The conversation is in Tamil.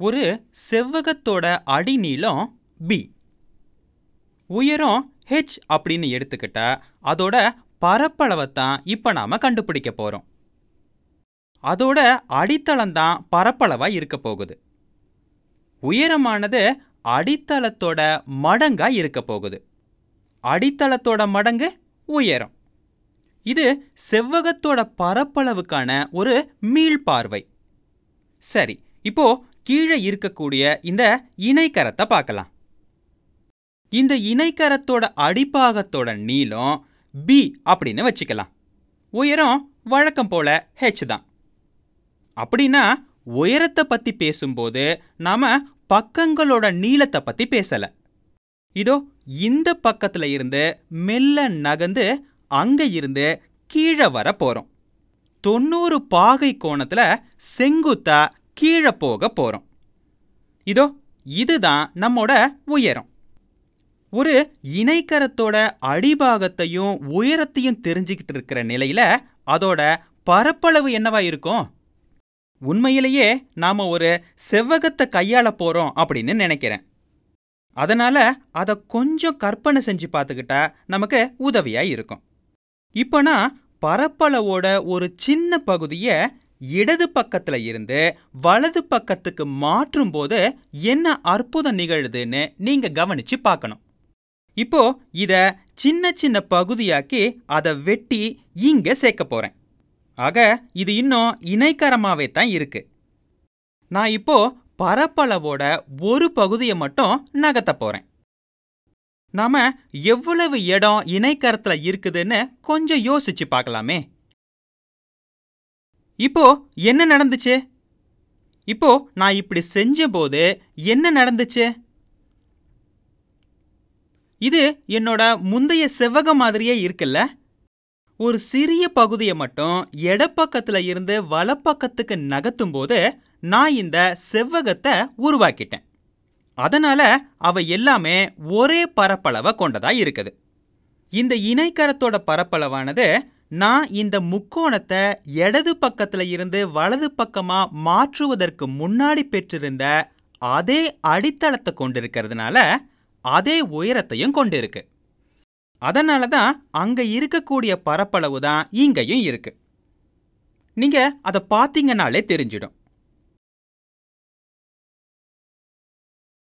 ஒரு செவ்வகத்தோட அடிநீளம் பி உயரம் ஹெச் அப்படின்னு எடுத்துக்கிட்டா அதோட பரப்பளவை தான் இப்போ நாம் கண்டுபிடிக்க போகிறோம் அதோட அடித்தளம் தான் பரப்பளவாக இருக்க போகுது. உயரமானது அடித்தளத்தோட மடங்கா இருக்க போகுது. அடித்தளத்தோட மடங்கு உயரம். இது செவ்வகத்தோட பரப்பளவுக்கான ஒரு மீள்பார்வை. சரி இப்போ கீழே இருக்கக்கூடிய இந்த இணைக்கரத்தை பார்க்கலாம். இந்த இணைக்கரத்தோட அடிப்பாகத்தோட நீளம் பி அப்படின்னு வச்சுக்கலாம். உயரம் வழக்கம் போல ஹெச் தான். அப்படின்னா உயரத்தை பற்றி பேசும்போது நாம பக்கங்களோட நீளத்தை பற்றி பேசலை. இதோ இந்த பக்கத்தில் இருந்து மெல்ல நகர்ந்து அங்கே இருந்து கீழே வர போகிறோம் தொண்ணூறு பாகை கோணத்தில் செங்குத்தா கீழே போக போகிறோம் இதோ இதுதான் நம்மோட உயரம். ஒரு இணைக்கரத்தோட அடிபாகத்தையும் உயரத்தையும் தெரிஞ்சுக்கிட்டு இருக்கிற நிலையில அதோட பரப்பளவு என்னவா இருக்கும்? உண்மையிலேயே நாம ஒரு செவ்வகத்தை கையாள போறோம் அப்படின்னு நினைக்கிறேன். அதனால அதை கொஞ்சம் கற்பனை செஞ்சு பார்த்துக்கிட்டா நமக்கு உதவியா இருக்கும். இப்போ நான் பரப்பளவோட ஒரு சின்ன பகுதியை இடது பக்கத்துல இருந்து வலது பக்கத்துக்கு மாற்றும் போது என்ன அற்புதம் நிகழுதுன்னு நீங்க கவனிச்சு பார்க்கணும். இப்போ இத சின்ன சின்ன பகுதியாக்கி அதை வெட்டி இங்க சேர்க்க போறேன். ஆக இது இன்னும் இணைக்கரமாவே தான் இருக்கு. நான் இப்போ பரப்பளவோட ஒரு பகுதியை மட்டும் நகர்த்த போறேன். நாம எவ்வளவு இடம் இணைக்கரத்துல இருக்குதுன்னு கொஞ்சம் யோசிச்சு பார்க்கலாமே. இப்போ என்ன நடந்துச்சு? இப்போ நான் இப்படி செஞ்சபோது என்ன நடந்துச்சு? இது என்னோட முந்தைய செவ்வகம் மாதிரியே இருக்குல்ல? ஒரு சிறிய பகுதியை மட்டும் இடப்பக்கத்துல இருந்து வலப்பக்கத்துக்கு நகர்த்தும் போது நான் இந்த செவ்வகத்தை உருவாக்கிட்டேன். அதனால அவ எல்லாமே ஒரே பரப்பளவை கொண்டதா இருக்குது. இந்த இணைக்கரத்தோட பரப்பளவானது நான் இந்த முக்கோணத்தை இடது பக்கத்துல இருந்து வலது பக்கமா மாற்றுவதற்கு முன்னாடி பெற்றிருந்த அதே அடித்தளத்தை கொண்டிருக்கிறதுனால அதே உயரத்தையும் கொண்டிருக்கு. அதனால தான் அங்கே இருக்கக்கூடிய பரப்பளவு தான் இங்கேயும் இருக்கு. நீங்க அதை பார்த்தீங்கனாலே தெரிஞ்சிடும்.